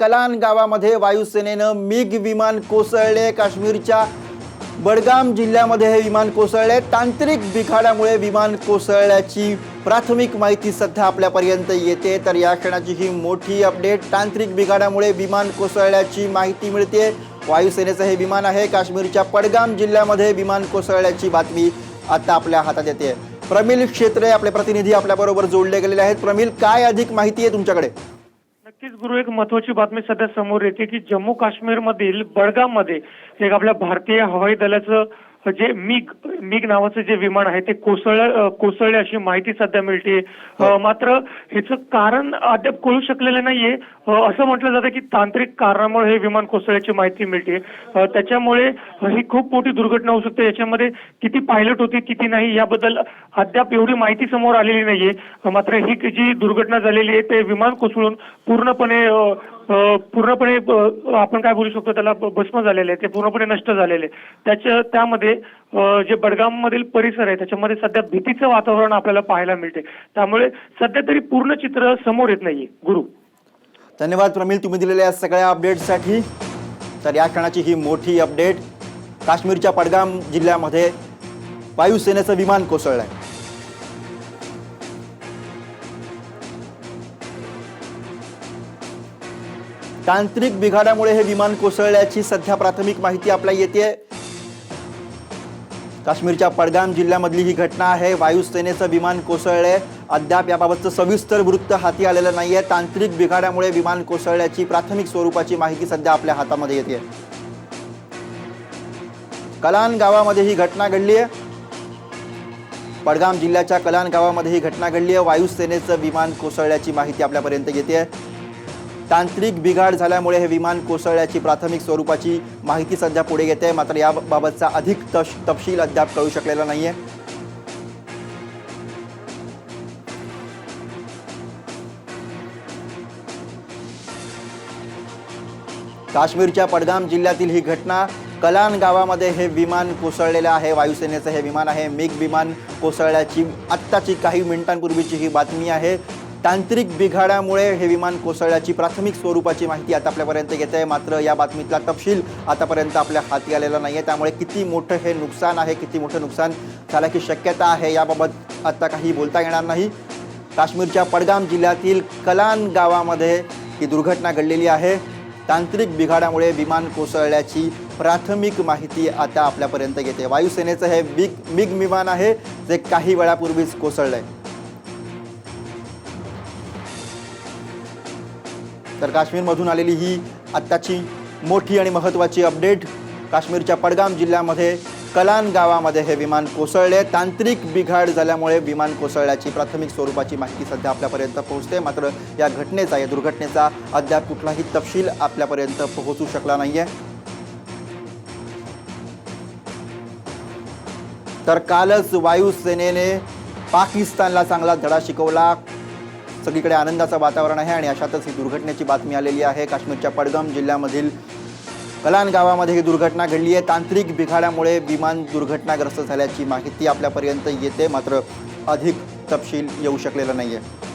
कलान गावामध्ये वायुसेनेनं मिग विमान कोसळले. काश्मीरच्या बडगाम जिल्ह्यामध्ये हे विमान कोसळले. तांत्रिक बिघाडामुळे विमान कोसळल्याची प्राथमिक माहिती सध्या आपल्यापर्यंत येते. तर या क्षणाची ही मोठी अपडेट तांत्रिक बिघाडामुळे विमान कोसळल्याची माहिती मिळते. वायुसेनेचं हे विमान आहे. काश्मीरच्या पडगाम जिल्ह्यामध्ये विमान कोसळल्याची बातमी आता आपल्या हातात येते. प्रमिल क्षेत्रे आपले प्रतिनिधी आपल्याबरोबर जोडले गेलेले आहेत. प्रमिल काय अधिक माहिती आहे तुमच्याकडे? नक्कीच गुरु एक महत्वाची बातमी सध्या समोर येते की जम्मू काश्मीर मधील बडगाममध्ये एक आपल्या भारतीय हवाई दलाचं जे मिग मिग नावाचं जे विमान आहे ते कोसळ कोसळले अशी माहिती सध्या मिळते. अं, मात्र ह्याचं कारण अद्याप कळू शकलेलं नाहीये. असं म्हटलं जातं की तांत्रिक कारणामुळे हे विमान कोसळल्याची माहिती मिळते. त्याच्यामुळे ही खूप मोठी दुर्घटना होऊ शकते. याच्यामध्ये किती पायलट होते किती नाही याबद्दल अद्याप एवढी माहिती समोर आलेली नाहीये. मात्र ही जी दुर्घटना झालेली आहे ते विमान कोसळून पूर्णपणे पूर्णपणे आपण काय बोलू शकतो त्याला भस्म झालेले आहे ते पूर्णपणे नष्ट झालेले आहे. त्याच्या त्यामध्ये जे बडगाम मधील परिसर आहे त्याच्यामध्ये सध्या भीतीचं वातावरण आपल्याला पाहायला मिळते. त्यामुळे सध्या तरी पूर्ण चित्र समोर येत नाहीये. गुरु. धन्यवाद प्रमिल तुम्ही दिलेल्या या सगळ्या अपडेटसाठी तर या क्षणाची ही मोठी अपडेट. काश्मीरच्या पडगाम जिल्ह्यामध्ये वायुसेनेचं विमान कोसळलं आहे तांत्रिक बिघाडामुळे हे विमान कोसळल्याची सध्या प्राथमिक माहिती आपल्या येते काश्मीरच्या पडगाम जिल्ह्यामधली ही घटना आहे. वायुसेनेचं विमान कोसळले अद्याप याबाबतचं सविस्तर वृत्त हाती आलेलं नाही आहे तांत्रिक बिघाडामुळे विमान कोसळल्याची प्राथमिक स्वरूपाची माहिती सध्या आपल्या हातामध्ये येते कलान गावामध्ये ही घटना घडली आहे पडगाम जिल्ह्याच्या कलान गावामध्ये ही घटना घडली आहे वायुसेनेचं विमान कोसळल्याची माहिती आपल्यापर्यंत येते तांत्रिक बिघाड झाल्यामुळे हे विमान कोसळल्याची प्राथमिक स्वरूपाची माहिती सध्या पुढे येते. मात्र याबाबतचा अधिक तश तपशील अद्याप कळू शकलेला नाहीये. काश्मीरच्या पडगाम जिल्ह्यातील ही घटना कलान गावामध्ये हे विमान कोसळलेलं आहे. वायुसेनेचं हे विमान आहे. मिग विमान कोसळल्याची आत्ताची काही मिनिटांपूर्वीची ही बातमी आहे. तांत्रिक बिघाडामुळे हे विमान कोसळल्याची प्राथमिक स्वरूपाची माहिती आता आपल्यापर्यंत येत आहे. मात्र या बातमीतला तपशील आतापर्यंत आपल्या हाती आलेला नाही आहे त्यामुळे किती मोठं हे नुकसान आहे किती मोठं नुकसान झाल्याची शक्यता आहे याबाबत आत्ता काही बोलता येणार नाही. काश्मीरच्या पडगाम जिल्ह्यातील कलान गावामध्ये ही दुर्घटना घडलेली आहे. तांत्रिक बिघाडामुळे विमान कोसळल्याची प्राथमिक माहिती आता आपल्यापर्यंत येते. वायुसेनेचं हे बिग मिग विमान आहे जे काही वेळापूर्वीच कोसळलं आहे तर काश्मीरमधून आलेली ही आत्ताची मोठी आणि महत्त्वाची अपडेट काश्मीरच्या पडगाम जिल्ह्यामध्ये कलान गावामध्ये हे विमान कोसळले. तांत्रिक बिघाड झाल्यामुळे विमान कोसळल्याची प्राथमिक स्वरूपाची माहिती सध्या आपल्यापर्यंत पोहोचते. मात्र या घटनेचा या दुर्घटनेचा अद्याप कुठलाही तपशील आपल्यापर्यंत पोहोचू शकला नाहीये. तर कालच वायुसेनेने पाकिस्तानला चांगला धडा शिकवला. सगळीकडे आनंदाचं वातावरण आहे आणि अशातच ही दुर्घटनेची बातमी आलेली आहे. काश्मीरच्या पडगाम जिल्ह्यामधील कलान गावामध्ये ही दुर्घटना घडली आहे. तांत्रिक बिघाड्यामुळे विमान दुर्घटनाग्रस्त झाल्याची माहिती आपल्यापर्यंत येते. मात्र अधिक तपशील येऊ शकलेला नाही आहे